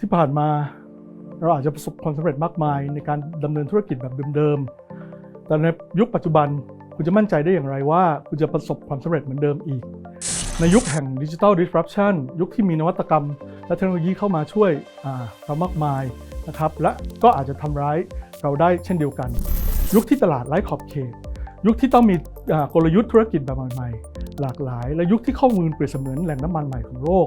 ที่ผ่านมาเราอาจจะประสบความสำเร็จมากมายในการดำเนินธุรกิจแบบเดิมๆ แต่ในยุคปัจจุบันคุณจะมั่นใจได้อย่างไรว่า คุณจะประสบความสำเร็จเหมือนเดิมอีก ในยุคแห่งดิจิทัล disruption ยุคที่มีนวัตกรรม และเทคโนโลยีเข้ามาช่วยเรามากมายนะครับและก็อาจจะทำร้ายเราได้เช่นเดียวกัน ยุคที่ตลาดไร้ขอบเขต ยุคที่ต้องมีกลยุทธ์ธุรกิจแบบใหม่ๆ หลากหลาย และยุคที่ข้อมูลเปรียบเสมือนแหล่งน้ำมันใหม่ของโลก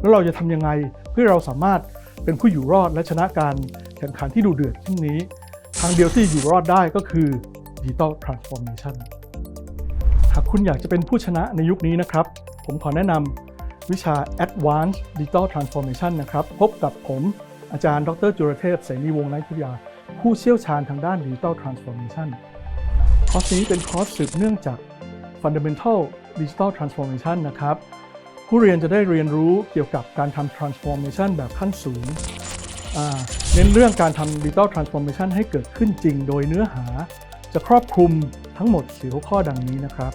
แล้วเราจะทำยังไงเพื่อเราสามารถ เป็นผู้อยู่รอดและชนะการแข่งขันที่ดูเดือดเช่นนี้ ทางเดียวที่อยู่รอดได้ก็คือ Digital Transformation หากคุณอยากจะเป็นผู้ชนะในยุคนี้นะครับ ผมขอแนะนำวิชา Advanced Digital Transformation นะครับ พบกับผมอาจารย์ ดรจุรเทพเสนีวงศ์นักวิทยา ผู้เชี่ยวชาญทางด้าน Digital Transformation คอร์สนี้เป็นคอร์สสืบเนื่องจาก Fundamental Digital Transformation นะครับ ผู้เรียนจะได้เรียนรู้เกี่ยวกับการทำ transformation แบบขั้นสูงเน้นเรื่องการทำ digital transformation ให้เกิดขึ้นจริงโดยเนื้อหา จะครอบคลุมทั้งหมด4หัวข้อดังนี้นะครับ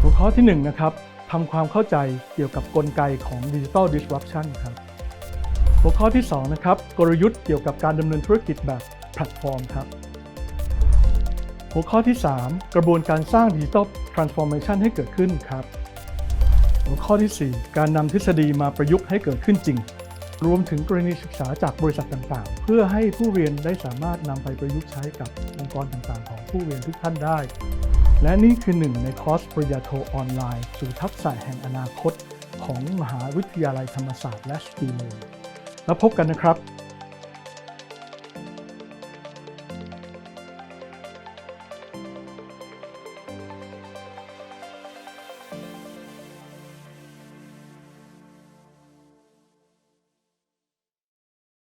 หัวข้อที่1นะครับทำความเข้าใจเกี่ยวกับกลไกของ digital disruption ครับหัวข้อที่2นะครับกลยุทธ์เกี่ยวกับการดำเนินธุรกิจแบบแพลตฟอร์มครับหัวข้อที่ 3 กระบวนการสร้าง digital transformation ให้เกิดขึ้นครับ หัวข้อที่ 4 การนำทฤษฎีมาประยุกต์ให้เกิดขึ้นจริง รวมถึงกรณีศึกษาจากบริษัทต่างๆ เพื่อให้ผู้เรียนได้สามารถนำไปประยุกต์ใช้กับองค์กรต่างๆ ของผู้เรียนทุกท่านได้ และนี่คือหนึ่งในคอร์สปริญญาโทออนไลน์ สู่ทักษะแห่งอนาคต ของมหาวิทยาลัยธรรมศาสตร์และสตีมแล้วพบกันนะครับ